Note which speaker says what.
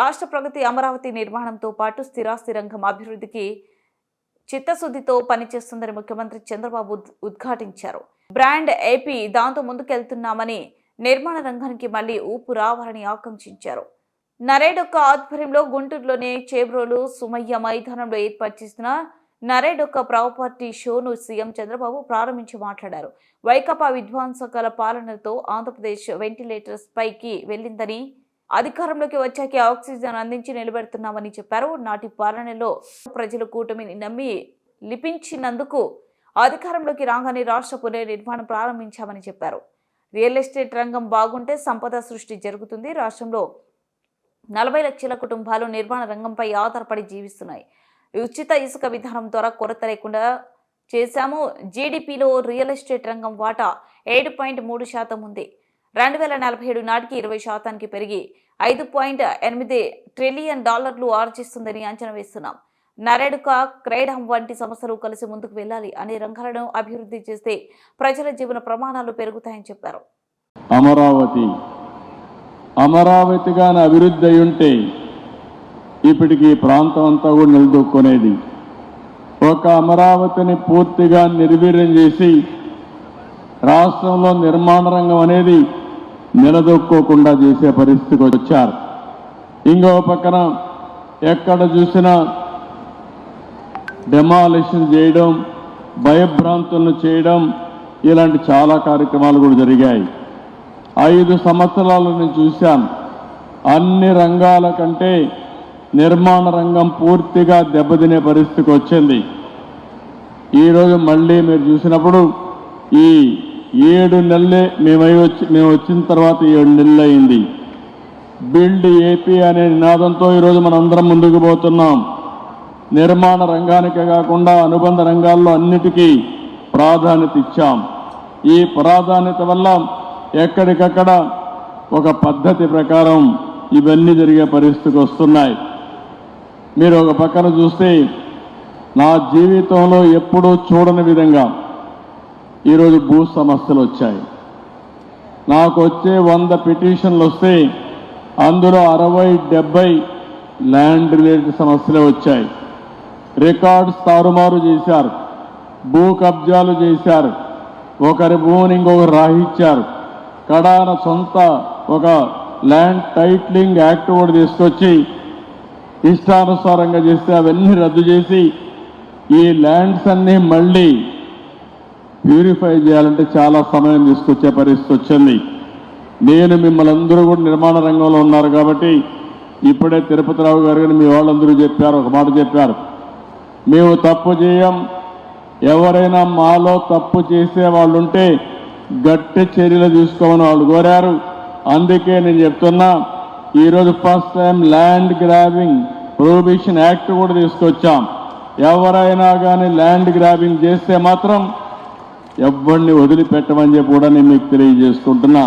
Speaker 1: రాష్ట్ర ప్రగతి అమరావతి నిర్మాణంతో పాటు స్థిరాస్తి రంగం అభివృద్ధికి చిత్తశుద్ధితో పనిచేస్తుందని ముఖ్యమంత్రి చంద్రబాబు ఉద్ఘాటించారు. బ్రాండ్ ఏపీ దాంతో ముందుకెళ్తున్నామని నిర్మాణ రంగానికి మళ్ళీ ఊపు రావాలని ఆకాంక్షించారు. నరేడొక్క ఆధ్వర్యంలో గుంటూరులోని చేబ్రోలు సుమయ్య మైదానంలో ఏర్పాటు చేసిన నరేడొక్క ప్రాపర్టీ షోను సీఎం చంద్రబాబు ప్రారంభించి మాట్లాడారు. వైకాపా విధ్వంసకాల పాలనతో ఆంధ్రప్రదేశ్ వెంటిలేటర్స్ పైకి వెళ్ళిందని అధికారంలోకి వచ్చాక ఆక్సిజన్ అందించి నిలబెడుతున్నామని చెప్పారు. నాటి పాలనలో ప్రజలు కూటమిని నమ్మి లిపించినందుకు అధికారంలోకి రాగానే రాష్ట్ర పునర్నిర్మాణం ప్రారంభించామని చెప్పారు. రియల్ ఎస్టేట్ రంగం బాగుంటే సంపద సృష్టి జరుగుతుంది. రాష్ట్రంలో నలభై లక్షల కుటుంబాలు నిర్మాణ రంగంపై ఆధారపడి జీవిస్తున్నాయి. ఉచిత ఇసుక విధానం ద్వారా కొరత లేకుండా చేశాము. జీడిపిలో రియల్ ఎస్టేట్ రంగం వాటా ఏడు పాయింట్ మూడు శాతం ఉంది. రెండు వేల నలభై ఏడు నాటికి ఇరవై శాతానికి పెరిగి ఐదు పాయింట్ ఎనిమిది ట్రిలియన్ డాలర్లు ఆర్జిస్తుందని అంచనా వేస్తున్నాం. నరేడుక క్రైడమ్ వంటి సంస్థలు కలిసి ముందుకు వెళ్ళాలి అనే రంగాలను అభివృద్ధి చేస్తే ప్రజల జీవన ప్రమాణాలు పెరుగుతాయని చెప్పారు.
Speaker 2: అమరావతి. అమరావతిగా అభివృద్ధి అయి ఉంటే ఇప్పటికి ఈ ప్రాంతం అంతా కూడా నిలదొక్కునేది. ఒక అమరావతిని పూర్తిగా నిర్వీర్యం చేసి రాష్ట్రంలో నిర్మాణ రంగం అనేది నిలదొక్కోకుండా చేసే పరిస్థితికి వచ్చారు. ఇంకో పక్కన ఎక్కడ చూసినా డెమాలిషన్ చేయడం భయభ్రాంతులను చేయడం ఇలాంటి చాలా కార్యక్రమాలు కూడా జరిగాయి. ఐదు సంవత్సరాలు నేను చూశాను అన్ని రంగాల కంటే నిర్మాణ రంగం పూర్తిగా దెబ్బతినే పరిస్థితికి వచ్చింది. ఈరోజు మళ్ళీ మీరు చూసినప్పుడు ఈ ఏడు నెలలే మేమై వచ్చి మేము వచ్చిన తర్వాత ఏడు నెలలు అయింది. బిల్డ్ ఏపీ అనే నినాదంతో ఈరోజు మనందరం ముందుకు పోతున్నాం. నిర్మాణ రంగానికే కాకుండా అనుబంధ రంగాల్లో అన్నిటికీ ప్రాధాన్యత ఇచ్చాం. ఈ ప్రాధాన్యత వల్ల ఎక్కడికక్కడ ఒక పద్ధతి ప్రకారం ఇవన్నీ జరిగే పరిస్థితికి వస్తున్నాయి. మీరు ఒక పక్కన చూస్తే నా జీవితంలో ఎప్పుడూ చూడని విధంగా ఈరోజు భూ సమస్యలు వచ్చాయి. నాకు వచ్చే వంద పిటిషన్లు వస్తే అందులో అరవై డెబ్బై ల్యాండ్ రిలేటెడ్ సమస్యలే వచ్చాయి. రికార్డ్స్ తారుమారు చేశారు. భూ కబ్జాలు చేశారు. ఒకరి భూమిని ఇంకొకరు రాహిచ్చారు కడాన సొంత ఒక ల్యాండ్ టైట్లింగ్ యాక్ట్ కూడా తీసుకొచ్చి ఇష్టానుసారంగా చేస్తే అవన్నీ రద్దు చేసి ఈ ల్యాండ్స్ అన్నీ మళ్ళీ ప్యూరిఫై చేయాలంటే చాలా సమయం తీసుకొచ్చే పరిస్థితి వచ్చింది. నేను మిమ్మల్ని అందరూ కూడా నిర్మాణ రంగంలో ఉన్నారు కాబట్టి ఇప్పుడే తిరుపతిరావు గారు కానీ మీ వాళ్ళందరూ చెప్పారు ఒక మాట చెప్పారు. మేము తప్పు చేయం. ఎవరైనా మాలో తప్పు చేసే వాళ్ళు ఉంటే గట్టి చర్యలు తీసుకోమని వాళ్ళు కోరారు. అందుకే నేను చెప్తున్నా ఈరోజు first time land grabbing prohibition act కూడా తీసుకొచ్చాం. ఎవరైనా కానీ ల్యాండ్ గ్రాబింగ్ చేస్తే మాత్రం ఎవరిని వదిలిపెట్టమని చెప్పి కూడా నేను మీకు తెలియజేసుకుంటున్నా.